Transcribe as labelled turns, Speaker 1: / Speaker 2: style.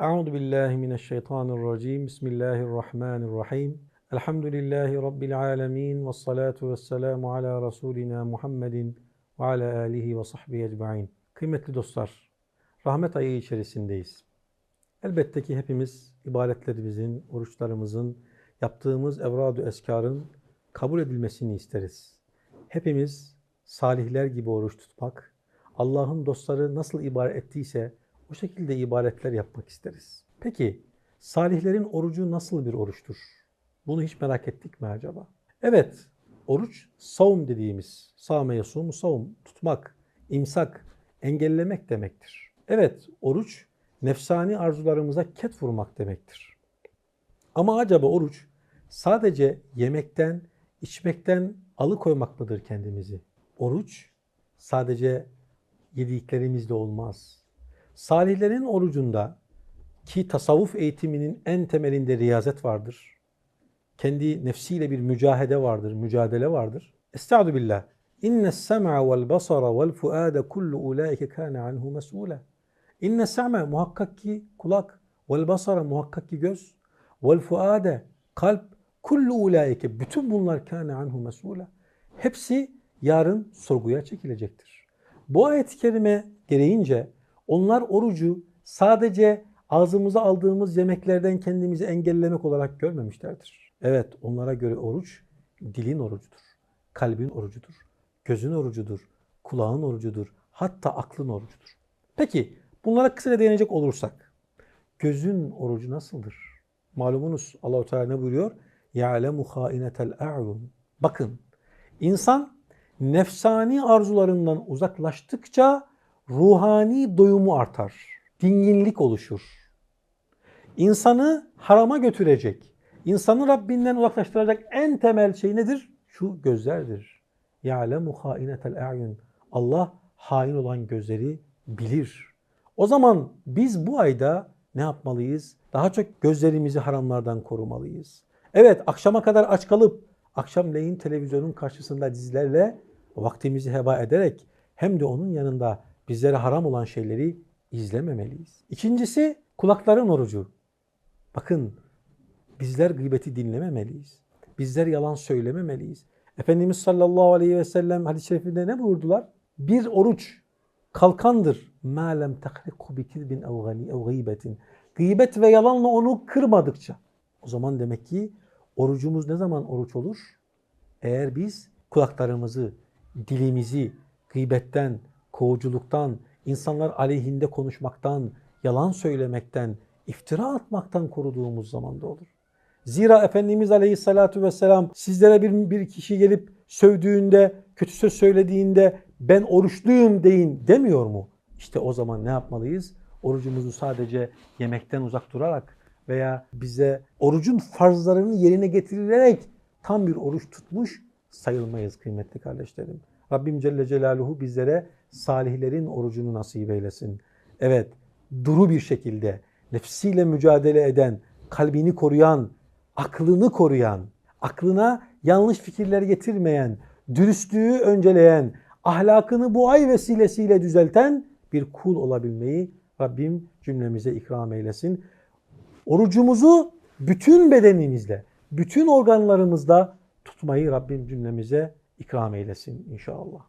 Speaker 1: Euzu billahi mineşşeytanirracim. Bismillahirrahmanirrahim. Elhamdülillahi rabbil alamin ve salatu vesselamu ala rasulina Muhammedin ve ala alihi ve sahbihi ecmaîn. Kıymetli dostlar, rahmet ayı içerisindeyiz. Elbette ki hepimiz ibadetlerimizin, oruçlarımızın, yaptığımız evradu eskarın kabul edilmesini isteriz. Hepimiz salihler gibi oruç tutmak, Allah'ın dostları nasıl ibaret ettiyse o şekilde ibadetler yapmak isteriz. Peki salihlerin orucu nasıl bir oruçtur? Bunu hiç merak ettik mi acaba? Evet, oruç savun dediğimiz, sâme yasumu savun, tutmak, imsak, engellemek demektir. Evet, oruç nefsani arzularımıza ket vurmak demektir. Ama acaba oruç sadece yemekten, içmekten alıkoymak mıdır kendimizi? Oruç sadece yediklerimizde olmaz. Salihlerin orucunda ki tasavvuf eğitiminin en temelinde riyazet vardır. Kendi nefsiyle bir mücahede vardır, mücadele vardır. Estaizu billah. İnne sem'a vel basara vel fuade kullu ulaike kana anhu mes'ula. İnne sem'a muhakkak ki kulak, vel basara muhakkak ki göz, vel fuade kalp, kullu ulaike bütün bunlar kana anhu mes'ula. Hepsi yarın sorguya çekilecektir. Bu ayet-i kerime gereğince onlar orucu sadece ağzımıza aldığımız yemeklerden kendimizi engellemek olarak görmemişlerdir. Evet onlara göre oruç dilin orucudur, kalbin orucudur, gözün orucudur, kulağın orucudur, hatta aklın orucudur. Peki bunlara kısaca değinecek olursak gözün orucu nasıldır? Malumunuz Allahu Teala ne buyuruyor? Ya'lemu hainetel a'yun. Bakın insan nefsani arzularından uzaklaştıkça ruhani doyumu artar. Dinginlik oluşur. İnsanı harama götürecek, insanı Rabbinden uzaklaştıracak en temel şey nedir? Şu gözlerdir. يَعْلَمُ خَائِنَةَ الْاَعْيُنِ Allah hain olan gözleri bilir. O zaman biz bu ayda ne yapmalıyız? Daha çok gözlerimizi haramlardan korumalıyız. Evet akşama kadar aç kalıp akşamleyin televizyonun karşısında dizilerle vaktimizi heba ederek hem de onun yanında bizlere haram olan şeyleri izlememeliyiz. İkincisi kulakların orucu. Bakın bizler gıybeti dinlememeliyiz. Bizler yalan söylememeliyiz. Efendimiz sallallahu aleyhi ve sellem hadis-i şerifinde ne buyurdular? Bir oruç kalkandır. مَا لَمْ تَخْرِقُ بِكِذْبٍ اَوْ غِيبَةٍ Gıybet ve yalanla onu kırmadıkça. O zaman demek ki orucumuz ne zaman oruç olur? Eğer biz kulaklarımızı, dilimizi gıybetten, kovuculuktan, insanlar aleyhinde konuşmaktan, yalan söylemekten, iftira atmaktan koruduğumuz zamanda olur. Zira Efendimiz Aleyhisselatü Vesselam sizlere bir, bir kişi gelip sövdüğünde, kötü söz söylediğinde ben oruçluyum deyin demiyor mu? İşte o zaman ne yapmalıyız? Orucumuzu sadece yemekten uzak durarak veya bize orucun farzlarını yerine getirilerek tam bir oruç tutmuş sayılmayız kıymetli kardeşlerim. Rabbim Celle Celaluhu bizlere salihlerin orucunu nasip eylesin. Evet, duru bir şekilde nefsiyle mücadele eden, kalbini koruyan, aklını koruyan, aklına yanlış fikirler getirmeyen, dürüstlüğü önceleyen, ahlakını bu ay vesilesiyle düzelten bir kul olabilmeyi Rabbim cümlemize ikram eylesin. Orucumuzu bütün bedenimizle, bütün organlarımızda tutmayı Rabbim cümlemize ikram eylesin inşallah.